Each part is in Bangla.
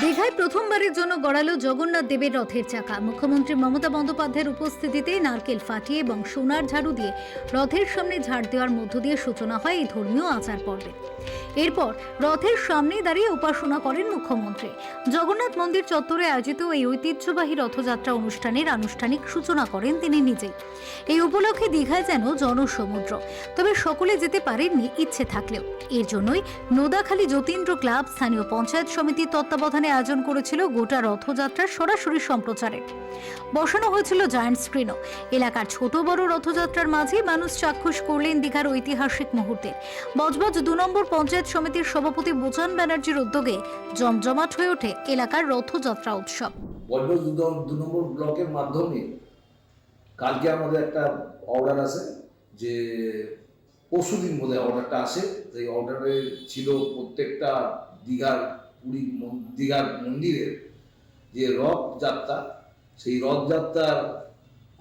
দীঘায় প্রথমবারের জন্য গড়ালো জগন্নাথ দেবের রথের চাকা। মুখ্যমন্ত্রী মমতা বন্দ্যোপাধ্যায়ের উপস্থিতিতে নারকেল ফাটিয়ে এবং সোনার ঝাড়ু দিয়ে রথের সামনে ঝাড় দেওয়ার মধ্য দিয়ে সূচনা হয় এই ধর্মীয় আচার পর্বে। এরপর রথের সামনে দাঁড়িয়ে উপাসনা করেন মুখ্যমন্ত্রী। জগন্নাথ মন্দির চত্বরে আয়োজিত এই ঐতিহ্যবাহী রথযাত্রা অনুষ্ঠানের আনুষ্ঠানিক সূচনা করেন তিনি নিজেই। এই উপলক্ষে দীঘায় যেন জনসমুদ্র, তবে সকলে যেতে পারেননি ইচ্ছে থাকলেও। এর জন্যই নোদাখালী যতীন্দ্র ক্লাব স্থানীয় পঞ্চায়েত সমিতির তত্ত্বাবধানে আয়োজন করেছিল গোটা রথযাত্রার সরাসরি সম্প্রচারে। বসানো হয়েছিল জায়ান্ট স্ক্রিনও এলাকার ছোট বড় রথযাত্রার মাঝে মানুষ চাক্ষুষ করলেন দীঘার ঐতিহাসিক মুহূর্তে। বজবজ দু নম্বর পঞ্চায়েত সমিতির সভাপতি বোচান ব্যানার্জির উদ্যোগে জমজমাট হয়ে ওঠে এলাকার রথযাত্রা উৎসব। দু নম্বর ব্লকের মাধ্যমে কালকে আমাদের একটা অর্ডার আসে যে পরশুদিন বোধহয় অর্ডারটা আসে। এই অর্ডারে ছিল প্রত্যেকটা দীঘার পুরী দীঘার মন্দিরের যে রথযাত্রা, সেই রথযাত্রার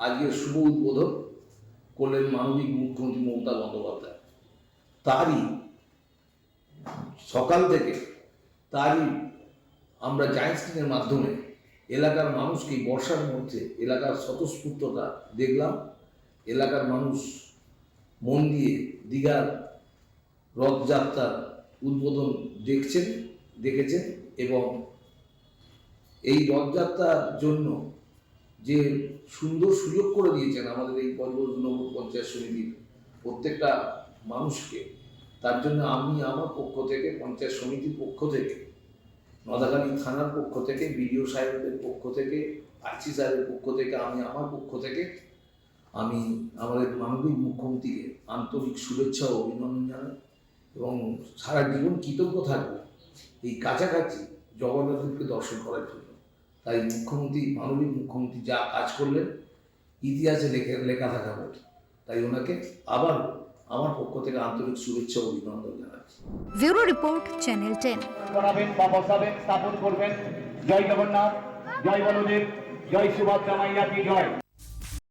আজকে শুভ উদ্বোধন করলেন মানবিক মুখ্যমন্ত্রী মমতা বন্দ্যোপাধ্যায়। তারই সকাল থেকে তারই আমরা জায়েন্ট মাধ্যমে এলাকার মানুষকে বর্ষার মধ্যে এলাকার স্বতঃস্ফূর্ততা দেখলাম। এলাকার মানুষ মন দিয়ে দীঘার রথযাত্রার উদ্বোধন দেখছেন, দেখেছেন এবং এই রথযাত্রার জন্য যে সুন্দর সুযোগ করে দিয়েছেন আমাদের এই পর্বত পঞ্চায়েত সমিতির প্রত্যেকটা মানুষকে তার জন্য আমি আমার পক্ষ থেকে, পঞ্চায়েত সমিতির পক্ষ থেকে নদাকালী থানার পক্ষ থেকে, বিডিও সাহেবদের পক্ষ থেকে, আরসি সাহেবের পক্ষ থেকে, আমি আমার পক্ষ থেকে, আমি আমাদের মানবিক মুখ্যমন্ত্রীকে আন্তরিক শুভেচ্ছা ও অভিনন্দন জানাই এবং সারা জীবন কৃতজ্ঞ থাকব এই কাছাকাছি জগন্নাথদেবকে দর্শন করার জন্য। তাই মুখ্যমন্ত্রী, মানবিক মুখ্যমন্ত্রী যা কাজ করলেন, ইতিহাসে লেখে লেখা থাকা মতো তাই ওনাকে আবার আমার পক্ষ থেকে আন্তরিক শুভেচ্ছা ও অভিনন্দন জানাচ্ছি। Bureau report channel ten. করাবেন বা বসাবেন স্থাপন করবেন। জয় জগন্নাথ জয় বলদেব জয় সুভাষ জামাইয়া কি জয়?